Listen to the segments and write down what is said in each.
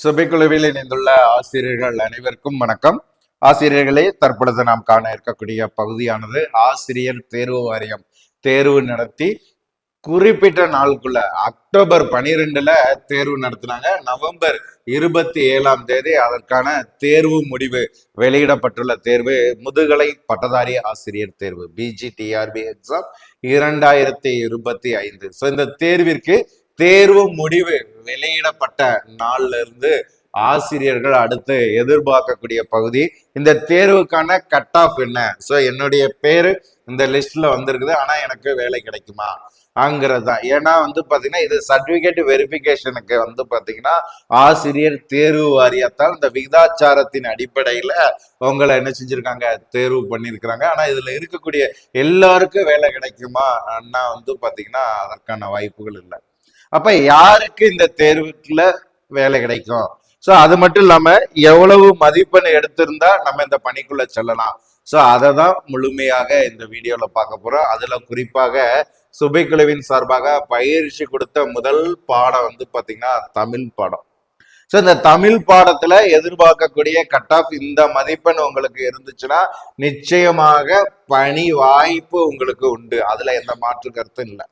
சபைக்குழுவில் இணைந்துள்ள ஆசிரியர்கள் அனைவருக்கும் வணக்கம். ஆசிரியர்களே தற்பொழுது நாம் காண இருக்கக்கூடிய பகுதியானது ஆசிரியர் தேர்வு வாரியம் தேர்வு நடத்தி குறிப்பிட்ட நாளுக்குள்ள அக்டோபர் பனிரெண்டுல தேர்வு நடத்தினாங்க. நவம்பர் இருபத்தி ஏழாம் தேதி அதற்கான தேர்வு முடிவு வெளியிடப்பட்டுள்ள தேர்வு முதுகலை பட்டதாரி ஆசிரியர் தேர்வு பிஜிடிஆர்பி எக்ஸாம் இரண்டாயிரத்தி இருபத்தி ஐந்து. ஸோ இந்த தேர்விற்கு தேர்வு முடிவு வெளியிடப்பட்ட நாள்ல இருந்து ஆசிரியர்கள் அடுத்து எதிர்பார்க்கக்கூடிய பகுதி. இந்த தேர்வுக்கான கட் ஆஃப் என்ன? ஸோ என்னுடைய பேரு இந்த லிஸ்ட்ல வந்திருக்குது. ஆனா எனக்கு வேலை கிடைக்குமா? அங்கிறது தான். ஏன்னா வந்து பாத்தீங்கன்னா இது சர்டிபிகேட் வெரிஃபிகேஷனுக்கு வந்து பாத்தீங்கன்னா ஆசிரியர் தேர்வு வாரியத்தால் இந்த விகிதாச்சாரத்தின் அடிப்படையில உங்களை என்ன செஞ்சிருக்காங்க? தேர்வு பண்ணியிருக்கிறாங்க. ஆனா இதுல இருக்கக்கூடிய எல்லாருக்கும் வேலை கிடைக்குமா? அண்ணா வந்து பாத்தீங்கன்னா அதற்கான வாய்ப்புகள் இல்லை. அப்ப யாருக்கு இந்த தேர்வுக்குள்ள வேலை கிடைக்கும்? சோ அது மட்டும் இல்லாம எவ்வளவு மதிப்பெண் எடுத்திருந்தா நம்ம இந்த பணிக்குள்ள செல்லலாம். சோ அதை தான் முழுமையாக இந்த வீடியோல பார்க்க போறோம். அதுல குறிப்பாக சுபைக்குழுவின் சார்பாக பயிற்சி கொடுத்த முதல் பாடம் வந்து பாத்தீங்கன்னா தமிழ் பாடம். ஸோ இந்த தமிழ் பாடத்துல எதிர்பார்க்கக்கூடிய கட் ஆஃப் இந்த மதிப்பெண் உங்களுக்கு இருந்துச்சுன்னா நிச்சயமாக பணி வாய்ப்பு உங்களுக்கு உண்டு. அதுல எந்த மாற்று கருத்தும் இல்லை.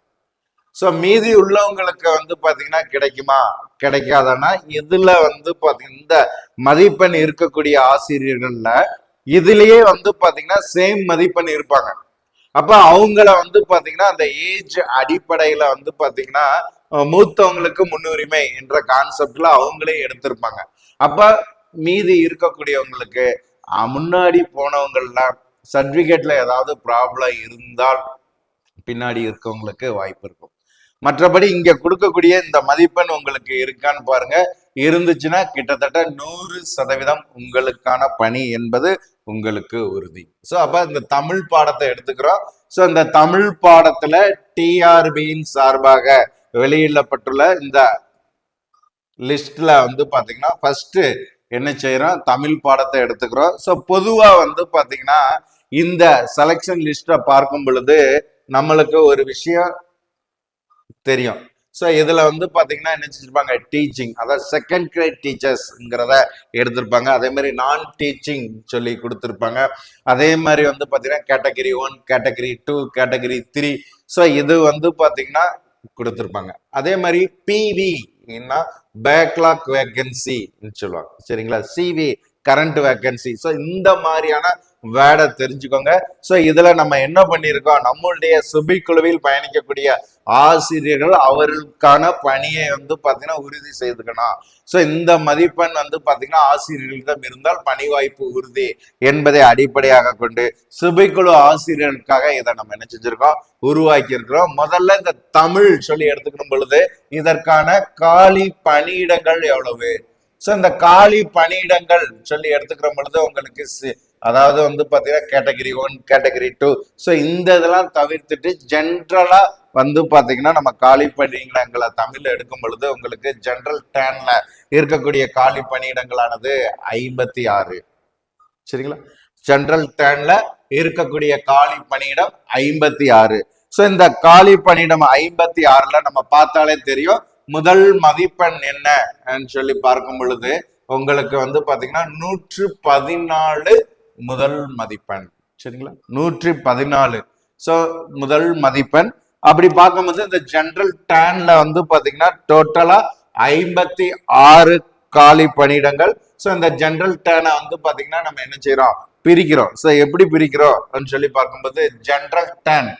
ஸோ மீதி உள்ளவங்களுக்கு வந்து பாத்தீங்கன்னா கிடைக்குமா? கிடைக்காதன்னா இதுல வந்து பார்த்தீங்கன்னா இந்த மதிப்பெண் இருக்கக்கூடிய ஆசிரியர்கள்ல இதுலயே வந்து பாத்தீங்கன்னா சேம் மதிப்பெண் இருப்பாங்க. அப்ப அவங்கள வந்து பாத்தீங்கன்னா அந்த ஏஜ் அடிப்படையில வந்து பாத்தீங்கன்னா மூத்தவங்களுக்கு முன்னுரிமை என்ற கான்செப்ட்ல அவங்களே எடுத்திருப்பாங்க. அப்ப மீதி இருக்கக்கூடியவங்களுக்கு முன்னாடி போனவங்கலாம் சர்டிபிகேட்ல ஏதாவது ப்ராப்ளம் இருந்தால் பின்னாடி இருக்கவங்களுக்கு வாய்ப்பு இருக்கும். மற்றபடி இங்க கொடுக்கக்கூடிய இந்த மதிப்பெண் உங்களுக்கு இருக்கான்னு பாருங்க. இருந்துச்சுன்னா கிட்டத்தட்ட நூறு சதவீதம் உங்களுக்கான பணி என்பது உங்களுக்கு உறுதி. ஸோ அப்ப இந்த தமிழ் பாடத்தை எடுத்துக்கிறோம். ஸோ இந்த தமிழ் பாடத்துல டிஆர்பியின் சார்பாக வெளியிடப்பட்டுள்ள இந்த லிஸ்ட்ல வந்து பாத்தீங்கன்னா ஃபர்ஸ்ட் என்ன செய்யறோம்? தமிழ் பாடத்தை எடுத்துக்கிறோம். ஸோ பொதுவா வந்து பாத்தீங்கன்னா இந்த செலெக்ஷன் லிஸ்ட்டை பார்க்கும் பொழுது நம்மளுக்கு ஒரு விஷயம் தெரியும். ஸோ இதில் வந்து பார்த்தீங்கன்னா என்ன செஞ்சிருப்பாங்க? டீச்சிங் அதாவது செகண்ட் கிரேட் டீச்சர்ஸ்ங்கிறத எடுத்திருப்பாங்க. அதே மாதிரி நான் டீச்சிங் சொல்லி கொடுத்துருப்பாங்க. அதே மாதிரி வந்து பார்த்தீங்கன்னா category one category two category three so இது வந்து பார்த்தீங்கன்னா கொடுத்துருப்பாங்க. அதே மாதிரி பிவி பேக்லாக் வேக்கன்சின்னு சொல்லுவாங்க. சரிங்களா? சிவி கரண்ட் வேகன்சி ஸோ இந்த மாதிரியான வேட தெரிஞ்சுக்கோங்க. ஸோ இதுல நம்ம என்ன பண்ணியிருக்கோம்? நம்மளுடைய சுபி குழுவில் பயணிக்கக்கூடிய ஆசிரியர்கள் அவர்களுக்கான பணியை வந்து பார்த்தீங்கன்னா உறுதி செய்துக்கணும். ஸோ இந்த மதிப்பெண் வந்து பார்த்தீங்கன்னா ஆசிரியர்களிடம் இருந்தால் பணி வாய்ப்பு உறுதி என்பதை அடிப்படையாக கொண்டு சுபைக்குழு ஆசிரியர்களுக்காக இதை நம்ம என்ன செஞ்சிருக்கோம்? உருவாக்கி இருக்கிறோம் முதல்ல இந்த தமிழ் சொல்லி எடுத்துக்கணும் பொழுது இதற்கான காலி பணியிடங்கள் எவ்வளவு? ஸோ இந்த காலி பணியிடங்கள் சொல்லி எடுத்துக்கிற பொழுது உங்களுக்கு அதாவது வந்து பார்த்தீங்கன்னா category one category two so இந்த இதெல்லாம் தவிர்த்துட்டு ஜென்ரலாக வந்து பார்த்தீங்கன்னா நம்ம காலி பணியிடங்களை தமிழில் எடுக்கும் பொழுது உங்களுக்கு ஜென்ரல் டேனில் இருக்கக்கூடிய காலி பணியிடங்களானது ஐம்பத்தி ஆறு. சரிங்களா? ஜென்ரல் டேனில் இருக்கக்கூடிய காலி பணியிடம் ஐம்பத்தி ஆறு. ஸோ இந்த காலி பணியிடம் ஐம்பத்தி ஆறில் நம்ம பார்த்தாலே தெரியும் முதல் மதிப்பெண் என்னன்னு சொல்லி பார்க்கும் பொழுது உங்களுக்கு வந்து பார்த்தீங்கன்னா நூற்று பதினாலு முதல் மதிப்பெண். சரிங்களா? நூற்றி பதினாலு ஸோ முதல் மதிப்பெண். அப்படி பார்க்கும்போது இந்த ஜென்ரல் டேன்ல வந்து பாத்தீங்கன்னா டோட்டலா ஐம்பத்தி ஆறு காலி பணியிடங்கள். ஸோ இந்த ஜென்ரல் டேனை வந்து பாத்தீங்கன்னா நம்ம என்ன செய்யறோம் பிரிக்கிறோம். ஸோ எப்படி பிரிக்கிறோம்? அப்படின்னு சொல்லி பார்க்கும்போது ஜென்ரல் டேன்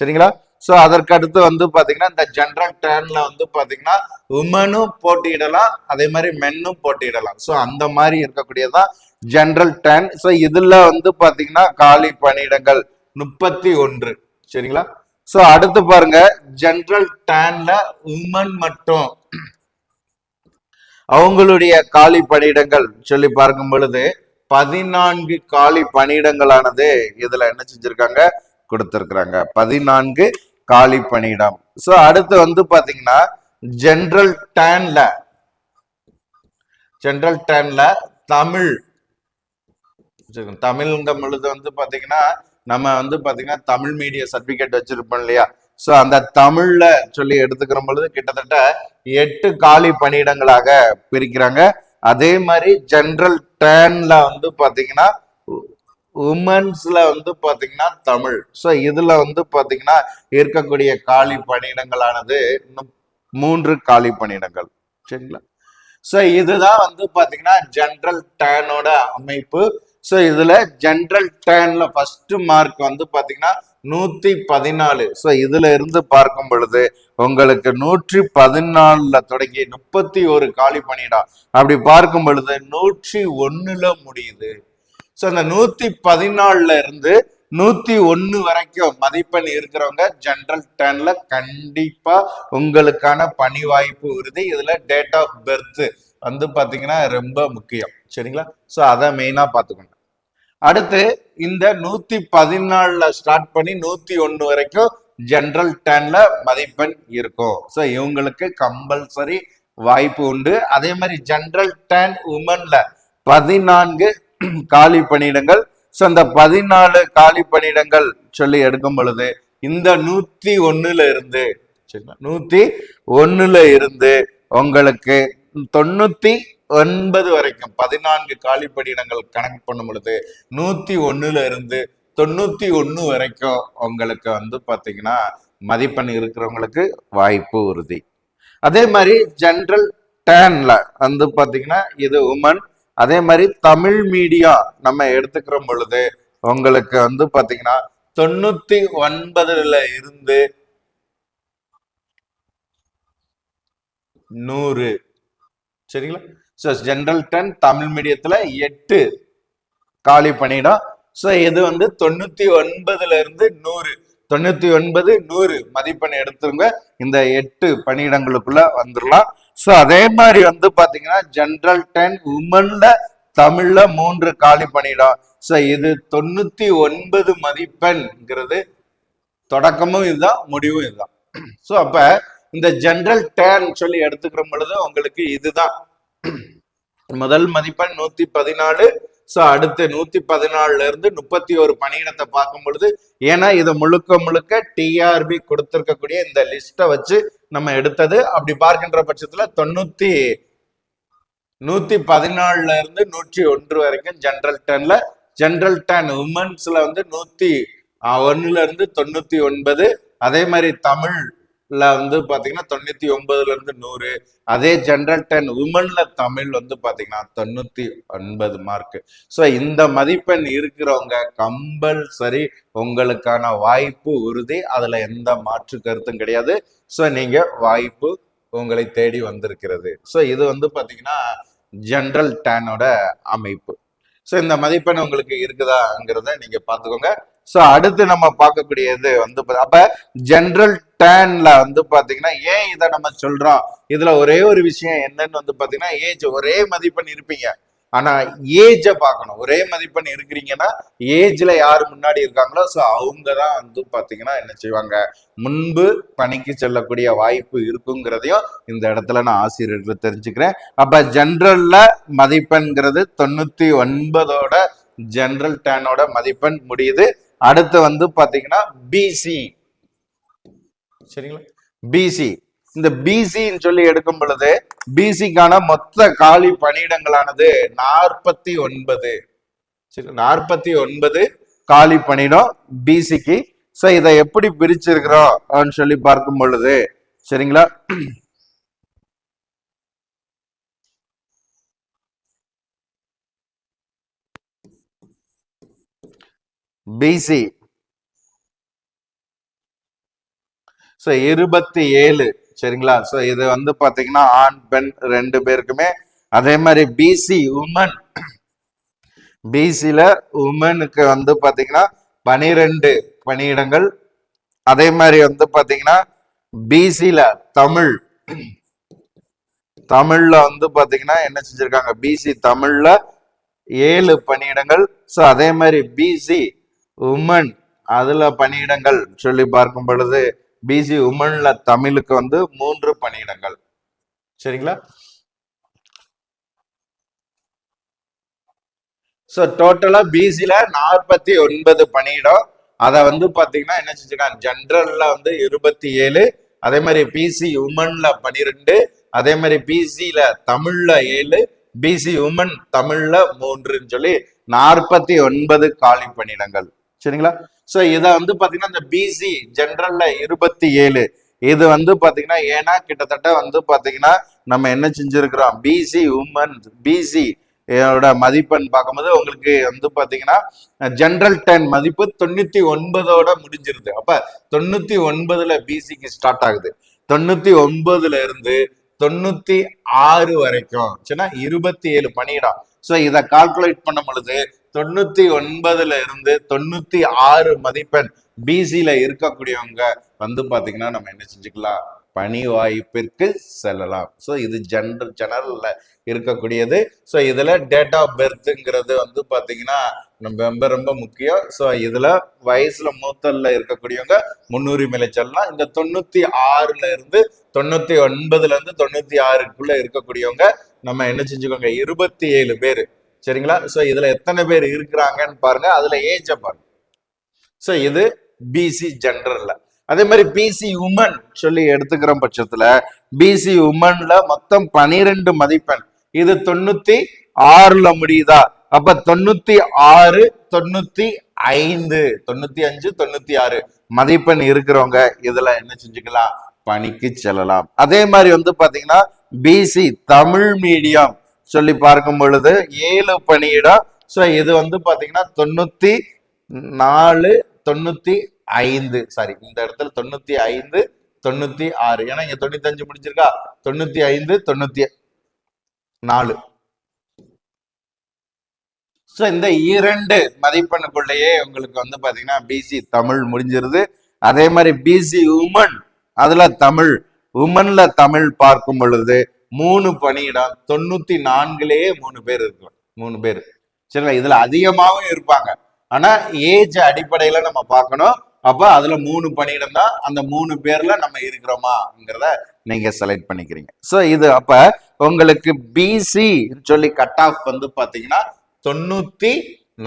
சரிங்களா? ஸோ அதற்கு அடுத்து வந்து பார்த்தீங்கன்னா இந்த ஜென்ரல் டேர்ன்ல வந்து பார்த்தீங்கன்னா உமனும் போட்டியிடலாம் அதே மாதிரி மென்னும் போட்டியிடலாம். ஸோ அந்த மாதிரி இருக்கக்கூடியதான் ஜென்ரல் டேன் ஸோ இதுல வந்து பார்த்தீங்கன்னா காலி பணியிடங்கள் முப்பத்தி ஒன்று. சரிங்களா? ஸோ அடுத்து பாருங்க ஜென்ரல் டேன்ல உமன் மட்டும் அவங்களுடைய காலி பணியிடங்கள் சொல்லி பார்க்கும் பொழுது பதினான்கு காலி பணியிடங்களானது இதுல என்ன செஞ்சிருக்காங்க கொடுத்திருக்கிறாங்க. பதினான்கு காலி பணியிடம் சோ அடுத்து வந்து பாத்தீங்கன்னா ஜென்ரல் டேன்ல ஜென்ரல் டேன்ல தமிழ். தமிழ்ங்க பொழுது வந்து பாத்தீங்கன்னா நம்ம வந்து பாத்தீங்கன்னா தமிழ் மீடிய சர்டிபிகேட் வச்சிருப்போம் இல்லையா? சோ அந்த தமிழ்ல சொல்லி எடுத்துக்கிற பொழுது கிட்டத்தட்ட எட்டு காலி பணியிடங்களாக பிரிக்கிறாங்க. அதே மாதிரி ஜென்ரல் டேன்ல வந்து பாத்தீங்கன்னா உமன்ஸ்ல வந்து பாத்தீங்கன்னா தமிழ். ஸோ இதுல வந்து பாத்தீங்கன்னா இருக்கக்கூடிய காலி பணியிடங்களானது மூன்று காலி பணியிடங்கள். சரிங்களா? ஸோ இதுதான் வந்து பாத்தீங்கன்னா ஜென்ரல் டேனோட அமைப்பு. ஸோ இதுல ஜென்ரல் டேன்ல ஃபர்ஸ்ட் மார்க் வந்து பாத்தீங்கன்னா நூத்தி பதினாலு. ஸோ இதுல இருந்து பார்க்கும் பொழுது உங்களுக்கு நூற்றி பதினாலுல தொடங்கி முப்பத்தி ஒரு காலி பணியிடம். அப்படி பார்க்கும் பொழுது நூற்றி ஒண்ணுல முடியுது. ஸோ அந்த நூத்தி பதினாலுல இருந்து நூத்தி ஒன்னு வரைக்கும் மதிப்பெண் இருக்கிறவங்க ஜென்ரல் டேன்ல கண்டிப்பா உங்களுக்கான பணி வாய்ப்பு உறுதி. இதுல டேட் ஆஃப் பர்த் வந்து பாத்தீங்கன்னா ரொம்ப முக்கியம். சரிங்களா? ஸோ அதை மெயினா பாத்துக்கணும் அடுத்து இந்த நூத்தி பதினாலுல ஸ்டார்ட் பண்ணி நூத்தி ஒன்னு வரைக்கும் ஜென்ரல் டேன்ல மதிப்பெண் இருக்கும். ஸோ இவங்களுக்கு கம்பல்சரி வாய்ப்பு உண்டு. அதே மாதிரி ஜென்ரல் டேன் உமன்ல பதினான்கு காலி பணியிடங்கள். ஸோ அந்த பதினாலு காலி பணியிடங்கள் சொல்லி எடுக்கும் பொழுது இந்த நூத்தி ஒன்னுல இருந்து சரிங்களா? நூத்தி ஒன்னுல இருந்து உங்களுக்கு தொண்ணூத்தி ஒன்பது வரைக்கும் பதினான்கு காலி பணியிடங்கள் கணக்கு பண்ணும் பொழுது நூத்தி ஒன்னுல இருந்து தொண்ணூத்தி ஒன்னு வரைக்கும் உங்களுக்கு வந்து பாத்தீங்கன்னா மதிப்பெண் இருக்கிறவங்களுக்கு வாய்ப்பு உறுதி. அதே மாதிரி ஜென்ரல் டேன்ல வந்து பாத்தீங்கன்னா இது உமன் அதே மாதிரி தமிழ் மீடியா நம்ம எடுத்துக்கிற பொழுது உங்களுக்கு வந்து பாத்தீங்கன்னா தொண்ணூத்தி ஒன்பதுல இருந்து நூறு. சரிங்களா? ஸோ ஜென்ரல் டென் தமிழ் மீடியத்துல எட்டு காலி பணியிடம் ஸோ இது வந்து தொண்ணூத்தி ஒன்பதுல இருந்து நூறு. தொண்ணூத்தி ஒன்பது நூறு மதிப்பெண் எடுத்துருங்க. இந்த எட்டு பணியிடங்களுக்குள்ள வந்துடலாம் ஸோ அதே மாதிரி வந்து பாத்தீங்கன்னா ஜென்ரல் டென் உமன்ல தமிழ்ல மூன்று காலி பணியிடம் ஸோ இது தொண்ணூத்தி ஒன்பது மதிப்பெண்ங்கிறது. தொடக்கமும் இதுதான் முடிவும் இதுதான். ஸோ அப்ப இந்த ஜென்ரல் டேன் சொல்லி எடுத்துக்கிற பொழுது உங்களுக்கு இதுதான். முதல் மதிப்பெண் நூத்தி பதினாலு. ஸோ அடுத்து நூத்தி பதினாலுல இருந்து முப்பத்தி ஒரு பணியிடத்தை பார்க்கும் பொழுது ஏன்னா இதை முழுக்க முழுக்க டிஆர்பி கொடுத்திருக்கக்கூடிய இந்த லிஸ்ட்டை வச்சு நம்ம எடுத்தது. அப்படி பார்க்கின்ற பட்சத்துல தொண்ணூத்தி நூத்தி பதினாலுல இருந்து நூற்றி ஒன்று வரைக்கும் ஜென்ரல் டென்ல ஜென்ரல் டென் உமன்ஸ்ல வந்து நூத்தி ஒன்னுல இருந்து தொண்ணூத்தி ஒன்பது. அதே மாதிரி தமிழ் வந்து பார்த்தீங்கன்னா தொண்ணூத்தி ஒன்பதுலேருந்து நூறு. அதே ஜென்ரல் டென் உமனில் தமிழ் வந்து பார்த்தீங்கன்னா தொண்ணூத்தி ஒன்பது மார்க்கு ஸோ இந்த மதிப்பெண் இருக்கிறவங்க கம்பல்சரி உங்களுக்கான வாய்ப்பு உறுதி. அதில் எந்த மாற்று கருத்தும் கிடையாது. ஸோ நீங்கள் வாய்ப்பு உங்களை தேடி வந்திருக்கிறது. ஸோ இது வந்து பார்த்தீங்கன்னா ஜென்ரல் டேனோட அமைப்பு. ஸோ இந்த மதிப்பெண் உங்களுக்கு இருக்குதாங்கிறத நீங்க பார்த்துக்கோங்க. ஸோ அடுத்து நம்ம பார்க்கக்கூடியது வந்து அப்போ ஜென்ரல் டேன்ல வந்து பாத்தீங்கன்னா ஏன் இதை நம்ம சொல்றோம்? இதுல ஒரே ஒரு விஷயம் என்னன்னு வந்து பாத்தீங்கன்னா ஏஜ் ஒரே மதிப்பெண் இருப்பீங்க. ஆனா ஏஜ பார்க்கணும். ஒரே மதிப்பெண் இருக்கிறீங்கன்னா ஏஜ்ல யாரு முன்னாடி இருக்காங்களோ ஸோ அவங்க தான் வந்து பாத்தீங்கன்னா என்ன செய்வாங்க? முன்பு பணிக்கு செல்லக்கூடிய வாய்ப்பு இருக்குங்கிறதையும் இந்த இடத்துல நான் ஆசிரியர்கள் தெரிஞ்சுக்கிறேன். அப்ப ஜென்ரல்ல மதிப்பெண்ங்கிறது தொண்ணூத்தி ஒன்பதோட ஜென்ரல் டேனோட மதிப்பெண் முடியுது. அடுத்து வந்து பாத்தீங்கன்னா பிசி சரிங்களா? பிசி இந்த பிசின்னு சொல்லி எடுக்கும் பொழுது பிசிக்கான மொத்த காலி பணியிடங்களானது நாற்பத்தி ஒன்பது. சரி நாற்பத்தி ஒன்பது காலி பணியிடம் பிசிக்கு ஸோ இதை எப்படி பிரிச்சிருக்கிறோம் அப்படின்னு சொல்லி பார்க்கும் பொழுது சரிங்களா? பிசி ஸோ இருபத்தி ஏழு சரிங்களா? ஸோ இது வந்து பாத்தீங்கன்னா ஆண் பெண் ரெண்டு பேருக்குமே. அதே மாதிரி பிசி உமன் பிசில உமனுக்கு வந்து பாத்தீங்கன்னா பனிரெண்டு பணியிடங்கள். அதே மாதிரி வந்து பாத்தீங்கன்னா பிசில தமிழ். தமிழ்ல வந்து பாத்தீங்கன்னா என்ன செஞ்சிருக்காங்க? பிசி தமிழ்ல ஏழு பணியிடங்கள். ஸோ அதே மாதிரி பிசி உமன் அதுல பணியிடங்கள். சொல்லி பார்க்கும் பொழுது பிசி உமன்ல தமிழுக்கு வந்து மூன்று பணியிடங்கள். சரிங்களா? ஸோ டோட்டலா பிசில நாற்பத்தி ஒன்பது பணியிடம். அதை வந்து பாத்தீங்கன்னா என்ன செஞ்சிருக்காங்க? ஜென்ரல்ல வந்து இருபத்தி ஏழு அதே மாதிரி பிசி உமன்ல பனிரெண்டு அதே மாதிரி பிசில தமிழ்ல ஏழு பிசி உமன் தமிழ்ல மூன்றுன்னு சொல்லி நாற்பத்தி ஒன்பது காலி பணியிடங்கள். சரிங்களா? சோ இதை வந்து பாத்தீங்கன்னா இந்த பிசி ஜென்ரல்ல இருபத்தி ஏழு. இது வந்து பாத்தீங்கன்னா ஏன்னா கிட்டத்தட்ட வந்து பாத்தீங்கன்னா நம்ம என்ன செஞ்சிருக்கிறோம்? பிசி உமன் பிசி மதிப்பெண் பார்க்கும்போது உங்களுக்கு வந்து பாத்தீங்கன்னா ஜென்ரல் டென் மதிப்பு தொண்ணூத்தி ஒன்பதோட முடிஞ்சிருது. அப்ப தொண்ணூத்தி ஒன்பதுல பிசிக்கு ஸ்டார்ட் ஆகுது. தொண்ணூத்தி ஒன்பதுல இருந்து தொண்ணூத்தி ஆறு வரைக்கும் சரின்னா இருபத்தி ஏழு பணியிடம். சோ இதை கால்குலேட் பண்ணும் பொழுது தொண்ணூத்தி ஒன்பதுல இருந்து தொண்ணூத்தி ஆறு மதிப்பெண் பிசியில இருக்கக்கூடியவங்க வந்து பாத்தீங்கன்னா நம்ம என்ன செஞ்சுக்கலாம்? பணி வாய்ப்பிற்கு செல்லலாம். ஸோ இது ஜென்ரல் ஜெனரல்ல இருக்கக்கூடியது. ஸோ இதுல டேட் ஆஃப் பர்த்ங்கிறது வந்து பாத்தீங்கன்னா நம்ம ரொம்ப ரொம்ப முக்கியம். ஸோ இதுல வயசுல மூத்தல்ல இருக்கக்கூடியவங்க முன்னுரிமையில செல்லலாம். இந்த தொண்ணூத்தி ஆறுல இருந்து தொண்ணூத்தி ஒன்பதுல இருந்து தொண்ணூத்தி ஆறுக்குள்ள இருக்கக்கூடியவங்க நம்ம என்ன செஞ்சுக்கோங்க? இருபத்தி ஏழு பேர். சரிங்களா? ஸோ இதுல எத்தனை பேர் இருக்கிறாங்கன்னு பாருங்க. அதுல ஏஜை பாருங்க. ஸோ இது பிசி ஜென்ரல்ல அதே மாதிரி பிசி உமன் சொல்லி எடுத்துக்கிற பட்சத்துல பிசி உமன்ல மொத்தம் பனிரெண்டு மதிப்பெண். இது தொண்ணூத்தி ஆறுல முடியுதா? அப்ப தொண்ணூத்தி ஆறு தொண்ணூத்தி ஐந்து தொண்ணூத்தி அஞ்சு தொண்ணூத்தி ஆறு மதிப்பெண் இருக்கிறவங்க இதுல என்ன செஞ்சுக்கலாம்? பணிக்கு செல்லலாம். அதே மாதிரி வந்து பாத்தீங்கன்னா பிசி தமிழ் மீடியம். சொல்லி பார்க்கும் பொழுது ஏழு பணியிடம் ஸோ இது வந்து பார்த்தீங்கன்னா தொண்ணூத்தி நாலு தொண்ணூத்தி ஐந்து. சாரி இந்த இடத்துல தொண்ணூத்தி ஐந்து தொண்ணூத்தி ஆறு. ஏன்னா இங்க தொண்ணூத்தி அஞ்சு தொண்ணூற்றி தொண்ணூத்தி ஐந்து தொண்ணூத்தி நாலு. ஸோ இந்த இரண்டு மதிப்பெண்ணுக்குள்ளேயே உங்களுக்கு வந்து பார்த்தீங்கன்னா பிசி தமிழ் முடிஞ்சிருது. அதே மாதிரி பிசி உமன் அதுல தமிழ் உமன்ல தமிழ் பார்க்கும் பொழுது மூணு பணியிடம் தொண்ணூத்தி நான்குலயே மூணு பேர் இருக்கும் மூணு பேர். சரிங்களா? இதுல அதிகமாகவும் இருப்பாங்க. ஆனா ஏஜ் அடிப்படையில நம்ம பார்க்கணும். அப்ப அதுல மூணு பணியிடம் தான் அந்த மூணு பேர்ல நம்ம இருக்கிறோமாங்கிறத நீங்க செலக்ட் பண்ணிக்கிறீங்க. ஸோ இது அப்ப உங்களுக்கு பிசி சொல்லி கட் ஆஃப் வந்து பாத்தீங்கன்னா தொண்ணூத்தி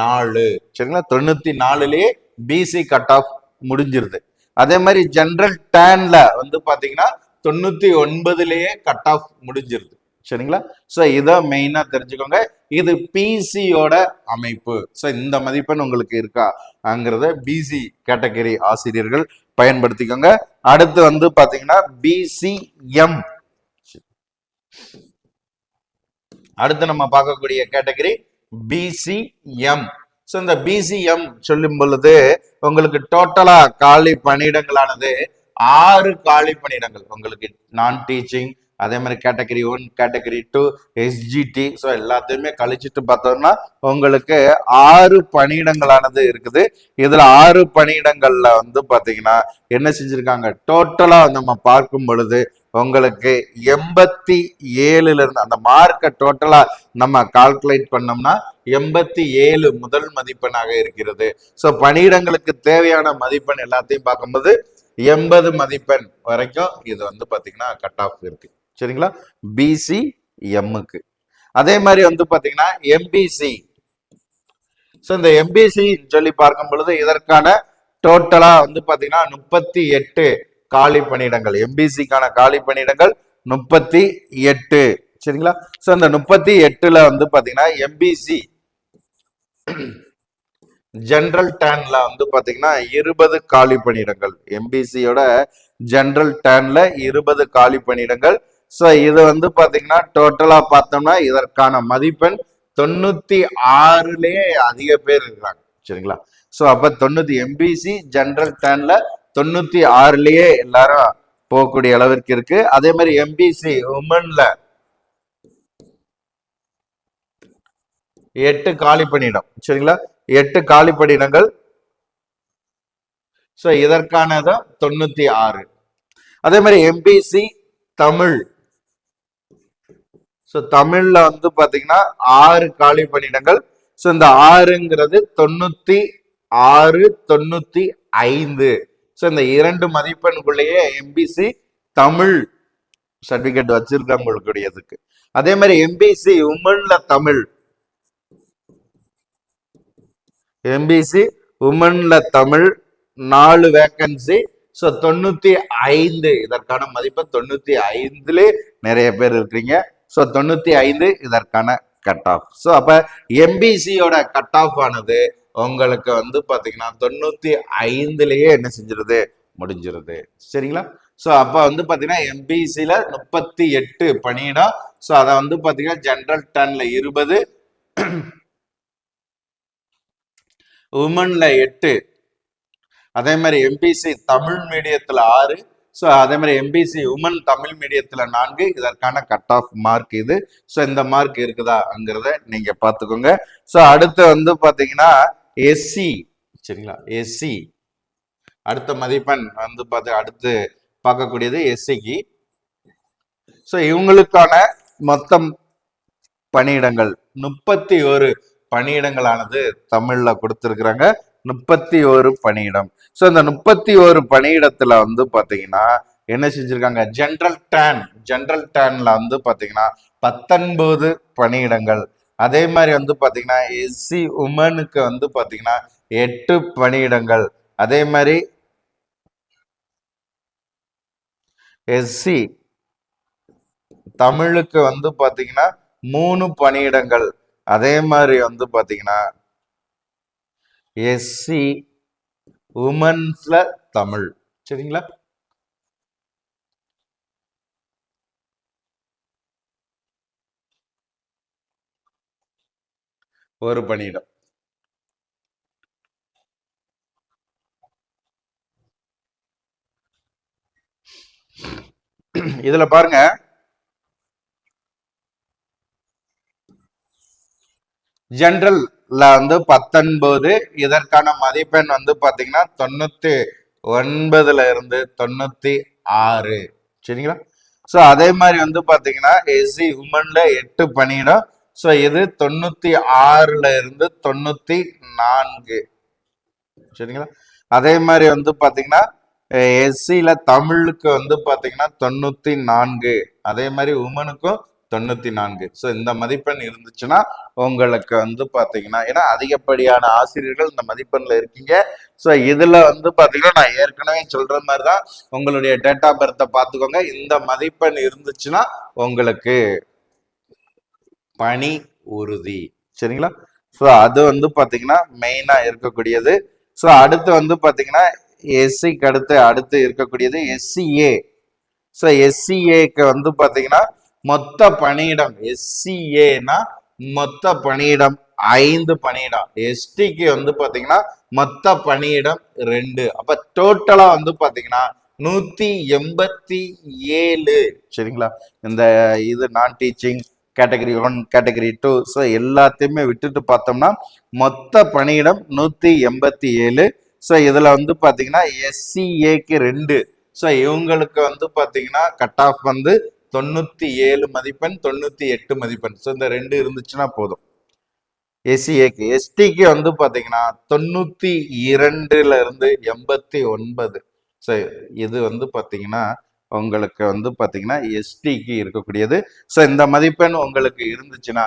நாலு. சரிங்களா? தொண்ணூத்தி நாலுலயே பிசி கட் ஆஃப் முடிஞ்சிருது. அதே மாதிரி ஜென்ரல் டேன்ல வந்து பாத்தீங்கன்னா தொண்ணூத்தி ஒன்பதுலயே கட் ஆஃப் முடிஞ்சிருது. சரிங்களா? ஸோ இதை மெயினாக தெரிஞ்சுக்கோங்க. இது பிசியோட அமைப்பு. ஸோ இந்த மதிப்பெண் உங்களுக்கு இருக்காங்கிறத பிசி கேட்டகரி ஆசிரியர்கள் பயன்படுத்திக்கோங்க. அடுத்து வந்து பார்த்தீங்கன்னா பிசிஎம் அடுத்து நம்ம பார்க்கக்கூடிய கேட்டகரி பிசிஎம் ஸோ இந்த பிசிஎம் சொல்லும் பொழுது உங்களுக்கு டோட்டலாக காலி பணியிடங்களானது ஆறு காலி பணியிடங்கள். உங்களுக்கு நான் டீச்சிங் அதே மாதிரி category one category two SGT so எல்லாத்தையுமே கழிச்சிட்டு பார்த்தோம்னா உங்களுக்கு ஆறு பணியிடங்களானது இருக்குது. இதில் ஆறு பணியிடங்களில் வந்து பார்த்தீங்கன்னா என்ன செஞ்சுருக்காங்க? டோட்டலாக நம்ம பார்க்கும் பொழுது உங்களுக்கு எண்பத்தி ஏழுல இருந்து அந்த மார்க்கை டோட்டலா நம்ம கால்குலேட் பண்ணோம்னா எண்பத்தி ஏழு முதல் மதிப்பெண்ணாக இருக்கிறது. ஸோ பணியிடங்களுக்கு தேவையான மதிப்பெண் எல்லாத்தையும் பார்க்கும்போது எண்பது மதிப்பெண் வரைக்கும் இது வந்து பார்த்தீங்கன்னா கட் ஆஃப் இருக்கு. சரிங்களா? பிசி எம்முக்கு அதே மாதிரி வந்து பார்த்தீங்கன்னா எம்பிசி ஸோ இந்த எம்பிசி சொல்லி பார்க்கும் பொழுது இதற்கான டோட்டலா வந்து பார்த்தீங்கன்னா முப்பத்தி எட்டு காலி பணியிடங்கள். எம்பிசிக்கான காலி பணியிடங்கள் முப்பத்தி எட்டு. சரிங்களா? ஸோ அந்த முப்பத்தி எட்டுல வந்து பார்த்தீங்கன்னா எம்பிசி ஜென்ரல் டேன்ல வந்து பாத்தீங்கன்னா இருபது காலி பணியிடங்கள். எம்பிசியோட ஜென்ரல் டேன்ல இருபது காலி பணியிடங்கள். ஸோ இது வந்து பாத்தீங்கன்னா டோட்டலா பார்த்தோம்னா இதற்கான மதிப்பெண் தொண்ணூத்தி ஆறுலயே அதிக பேர் இருக்கிறாங்க. சரிங்களா? ஸோ அப்ப தொண்ணூத்தி எம்பிசி ஜென்ரல் டேன்ல தொண்ணூத்தி ஆறுலயே எல்லாரும் போகக்கூடிய அளவிற்கு இருக்கு. அதே மாதிரி எம்பிசி உமன்ல எட்டு காலி பணியிடம். சரிங்களா? எட்டு காலி பணியிடங்கள் ஸோ இதற்கானதான் தொண்ணூத்தி ஆறு அதே மாதிரி எம்பிசி தமிழ். ஸோ தமிழ்ல வந்து பாத்தீங்கன்னா ஆறு காலி பணியிடங்கள் ஸோ இந்த ஆறுங்கிறது தொண்ணூத்தி ஆறு தொண்ணூத்தி ஐந்து ஸோ இந்த இரண்டு மதிப்பெண்குள்ளேயே எம்பிசி தமிழ் சர்டிபிகேட் வச்சிருக்கவங்களுடையதுக்கு அதே மாதிரி எம்பிசி உமன்ல தமிழ். எம்பிசி உமன்ல தமிழ் நாலு வேக்கன்சி ஸோ தொண்ணூத்தி ஐந்து இதற்கான மதிப்பு தொண்ணூத்தி ஐந்துல நிறைய பேர் இருக்கிறீங்க. ஸோ தொண்ணூத்தி ஐந்து இதற்கான கட் ஆஃப் ஸோ அப்ப எம்பிசியோட கட் ஆஃப் ஆனது உங்களுக்கு வந்து பாத்தீங்கன்னா தொண்ணூத்தி ஐந்துலயே என்ன செஞ்சிருது? முடிஞ்சிருது. சரிங்களா? ஸோ அப்போ வந்து பார்த்தீங்கன்னா எம்பிசியில் முப்பத்தி எட்டு பணியிடம். ஸோ அதை வந்து பார்த்தீங்கன்னா ஜென்ரல் டனில் இருபது உமன்ல எட்டு. அதே மாதிரி எம்பிசி தமிழ் மீடியத்தில் ஆறு. ஸோ அதே மாதிரி எம்பிசி உமன் தமிழ் மீடியத்தில் நான்கு. இதற்கான கட் ஆஃப் மார்க் இது. ஸோ இந்த மார்க் இருக்குதாங்கிறத நீங்கள் பார்த்துக்கோங்க. ஸோ அடுத்து வந்து பார்த்தீங்கன்னா எஸ்சி சரிங்களா? எஸ்சி அடுத்த மதிப்பெண் வந்து பார்த்து அடுத்து பார்க்கக்கூடியது எஸ்சிக்கு ஸோ இவங்களுக்கான மொத்தம் பணியிடங்கள் முப்பத்தி ஒரு. பணியிடங்களானது தமிழ்ல கொடுத்துருக்குறாங்க. முப்பத்தி ஒரு பணியிடம். ஸோ இந்த முப்பத்தி ஒரு பணியிடத்துல வந்து பாத்தீங்கன்னா என்ன செஞ்சிருக்காங்க? ஜென்ரல் டேன் ஜென்ரல் டேன்ல வந்து பாத்தீங்கன்னா பத்தொன்பது பணியிடங்கள். அதே மாதிரி வந்து பாத்தீங்கன்னா எஸ்சி உமனுக்கு வந்து பாத்தீங்கன்னா எட்டு பணியிடங்கள். அதே மாதிரி எஸ்சி தமிழுக்கு வந்து பாத்தீங்கன்னா மூணு பணியிடங்கள். அதே மாதிரி வந்து பாத்தீங்கன்னா எஸ்சி உமன்ஸ்ல தமிழ். சரிங்களா? ஒரு பணியிடம். இதுல பாருங்க. ஜென்ரல்ல வந்து பத்தொன்பது. இதற்கான மதிப்பெண் வந்து பாத்தீங்கன்னா தொண்ணூத்தி ஒன்பதுல இருந்து தொண்ணூத்தி ஆறு சரிங்களா? ஸோ அதே மாதிரி வந்து பாத்தீங்கன்னா எஸ்சி உமன்ல எட்டு பணியிடம். ஸோ இது தொண்ணூத்தி ஆறுல இருந்து தொண்ணூத்தி நான்கு சரிங்களா? அதே மாதிரி வந்து பாத்தீங்கன்னா எஸ்சியில தமிழுக்கு வந்து பாத்தீங்கன்னா தொண்ணூத்தி நான்கு அதே மாதிரி உமனுக்கும் தொண்ணூத்தி நான்கு. ஸோ இந்த மதிப்பெண் இருந்துச்சுன்னா உங்களுக்கு வந்து பாத்தீங்கன்னா ஏன்னா அதிகப்படியான ஆசிரியர்கள் இந்த மதிப்பெண்ல இருக்கீங்க. ஸோ இதுல வந்து பாத்தீங்கன்னா நான் ஏற்கனவே சொல்ற மாதிரி தான் உங்களுடைய டேட் ஆஃப் பர்த்தை பார்த்துக்கோங்க இந்த மதிப்பெண் இருந்துச்சுன்னா உங்களுக்கு பணி உறுதி. சரிங்களா? ஸோ அது வந்து பாத்தீங்கன்னா மெயினா இருக்கக்கூடியது. ஸோ அடுத்து வந்து பாத்தீங்கன்னா எஸ்சிக்கு அடுத்து அடுத்து இருக்கக்கூடியது எஸ்சிஏ ஸோ எஸ்சிஏக்கு வந்து பாத்தீங்கன்னா மொத்த பணியிடம் எஸ்சிஏனா மொத்த பணியிடம் ஐந்து பணியிடம். எஸ்டிக்கு வந்து பாத்தீங்கன்னா மொத்த பணியிடம் ரெண்டு. அப்ப டோட்டலா வந்து பாத்தீங்கன்னா நூத்தி எண்பத்தி ஏழு. சரிங்களா? இந்த இது நான் teaching category one category two so எல்லாத்தையுமே விட்டுட்டு பார்த்தோம்னா மொத்த பணியிடம் நூத்தி எண்பத்தி ஏழு. ஸோ இதுல வந்து பாத்தீங்கன்னா எஸ்சிஏக்கு ரெண்டு. ஸோ இவங்களுக்கு வந்து பாத்தீங்கன்னா கட் ஆஃப் வந்து தொண்ணூத்தி ஏழு மதிப்பெண் தொண்ணூத்தி எட்டு மதிப்பெண். ஸோ இந்த ரெண்டு இருந்துச்சுன்னா போதும். எஸ்சிஏக்கு எஸ்டிக்கு வந்து பாத்தீங்கன்னா தொண்ணூத்தி இரண்டுல இருந்து எண்பத்தி ஒன்பது. ஸோ இது வந்து பாத்தீங்கன்னா உங்களுக்கு வந்து பாத்தீங்கன்னா எஸ்டிக்கு இருக்கக்கூடியது. ஸோ இந்த மதிப்பெண் உங்களுக்கு இருந்துச்சுன்னா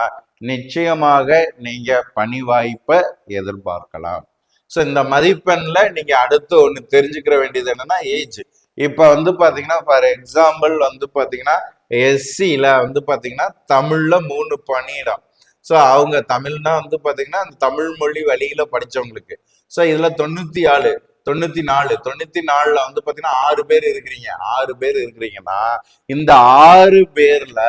நிச்சயமாக நீங்க பணி வாய்ப்பை எதிர்பார்க்கலாம். ஸோ இந்த மதிப்பெண்ல நீங்க அடுத்து ஒன்று தெரிஞ்சுக்கிற வேண்டியது என்னன்னா ஏஜ். இப்போ வந்து பார்த்தீங்கன்னா ஃபார் எக்ஸாம்பிள் வந்து பார்த்தீங்கன்னா எஸ்சியில் வந்து பார்த்தீங்கன்னா தமிழில் மூணு பணியிடம் ஸோ அவங்க தமிழ்னா வந்து பார்த்தீங்கன்னா அந்த தமிழ் மொழி வழியில் படிச்சவங்களுக்கு. ஸோ இதில் தொண்ணூற்றி ஆறு தொண்ணூற்றி நாலு தொண்ணூற்றி நாலில் வந்து பார்த்தீங்கன்னா ஆறு பேர் இருக்கிறீங்க. ஆறு பேர் இருக்கிறீங்கன்னா இந்த ஆறு பேரில்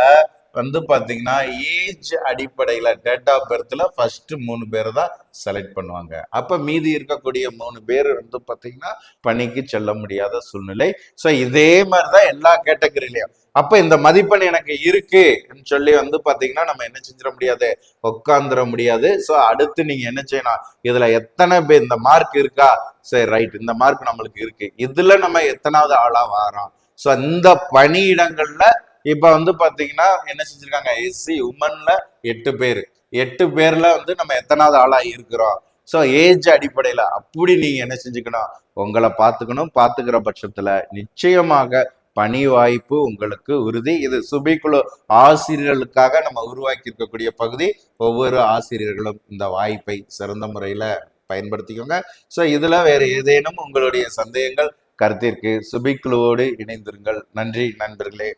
வந்து பார்த்தீங்கன்னா ஏஜ் அடிப்படையில் டேட் ஆஃப் பர்த்தில் ஃபஸ்ட்டு மூணு பேரை தான் செலக்ட் பண்ணுவாங்க. அப்போ மீதி இருக்கக்கூடிய மூணு பேர் வந்து பார்த்தீங்கன்னா பணிக்கு செல்ல முடியாத சூழ்நிலை. ஸோ இதே மாதிரி தான் எல்லா கேட்டகரிலையும் அப்போ இந்த மதிப்பெண் எனக்கு இருக்குன்னு சொல்லி வந்து பார்த்தீங்கன்னா நம்ம என்ன செஞ்சிட முடியாது? உட்காந்துட முடியாது. ஸோ அடுத்து நீங்கள் என்ன செய்யணும்? இதில் எத்தனை பேர் இந்த மார்க் இருக்கா? சரி ரைட் இந்த மார்க் நம்மளுக்கு இருக்கு. இதில் நம்ம எத்தனாவது ஆளாக வாரோம்? ஸோ இந்த பணியிடங்களில் இப்ப வந்து பாத்தீங்கன்னா என்ன செஞ்சிருக்காங்க? எஸ்சி உமன்ல எட்டு பேர். எட்டு பேர்ல வந்து நம்ம எத்தனாவது ஆளா இருக்கிறோம்? ஸோ ஏஜ் அடிப்படையில அப்படி நீங்க என்ன செஞ்சுக்கணும்? உங்களை பார்த்துக்கணும். பார்த்துக்கிற பட்சத்துல நிச்சயமாக பணி வாய்ப்பு உங்களுக்கு உறுதி. இது சுபிக்குழு ஆசிரியர்களுக்காக நம்ம உருவாக்கி இருக்கக்கூடிய பகுதி. ஒவ்வொரு ஆசிரியர்களும் இந்த வாய்ப்பை சிறந்த முறையில பயன்படுத்திக்கோங்க. ஸோ இதுல வேற ஏதேனும் உங்களுடைய சந்தேகங்கள் கருத்திற்கு சுபிக்குழுவோடு இணைந்திருங்கள். நன்றி நண்பர்களே.